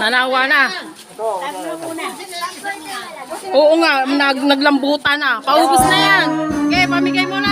Nanawa na. Oo nga, nag naglambutan na. Paubos na yan. Okay, pamigay mo na.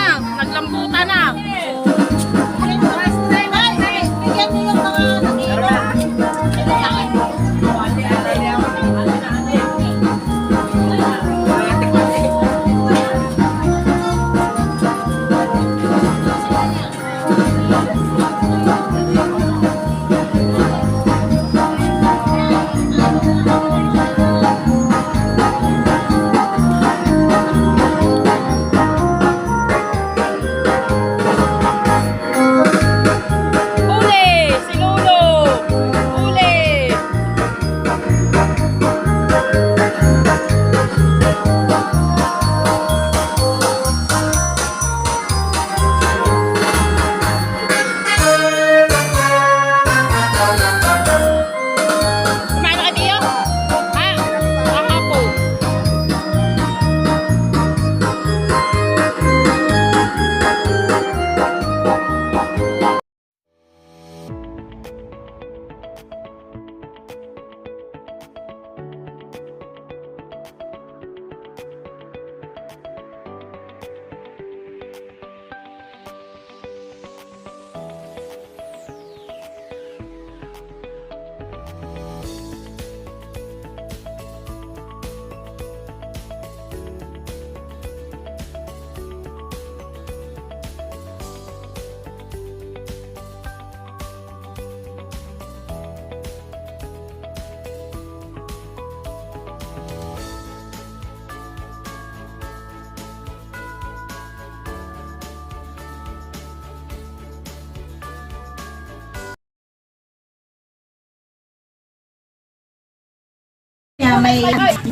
Kaya may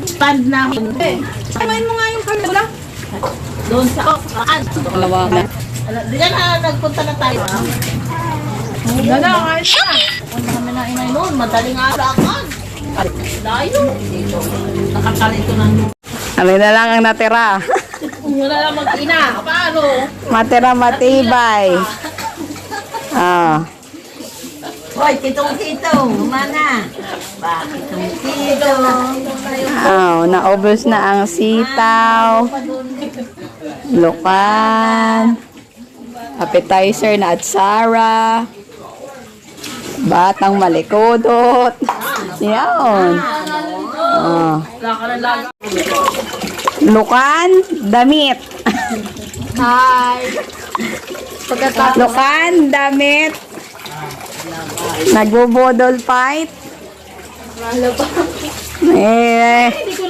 stand na Kumain mo nga yung kalula. doon sa Okaan. Kalawagan. Diyan na nagpunta na tayo. Dala, kain na. Punta kami na inay noon, madaling araw kan. Layo. Nakakalito ng Ano na lang ang natira. Yun na lang mag-ina. Paano? Matira matibay. Ah. Hoy, titong titong. Mana. Bakit tong titong? Oh, naubos na ang sitaw. Lukan. Appetizer na atsara. Batang malikudot. Yan. Oh. Lukan, damit. Hi. Pagkatapos, Lukan, damit. Nagbubodol fight. Eh,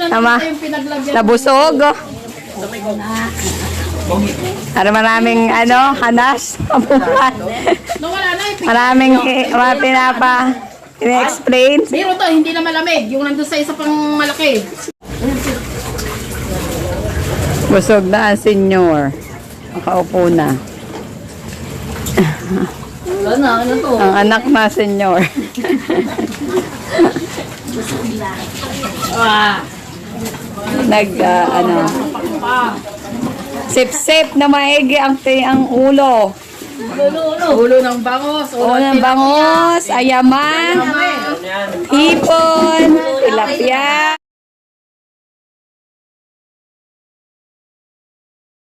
tama. yung pinaglagyan. Nabusog. Para maraming ano, hanas. Na. eh. maraming mga pinapa in-explain. Biro to, hindi na malamig. Yung nandun sa isa pang malaki. Busog na ang senyor. Nakaupo na. Wala na, ano to? Ang anak na senyor. Nag, ah, ano, sip-sip na maigi ang, ang ulo. ulo ng bangos. Ulo ng bangos, ayaman, hipon.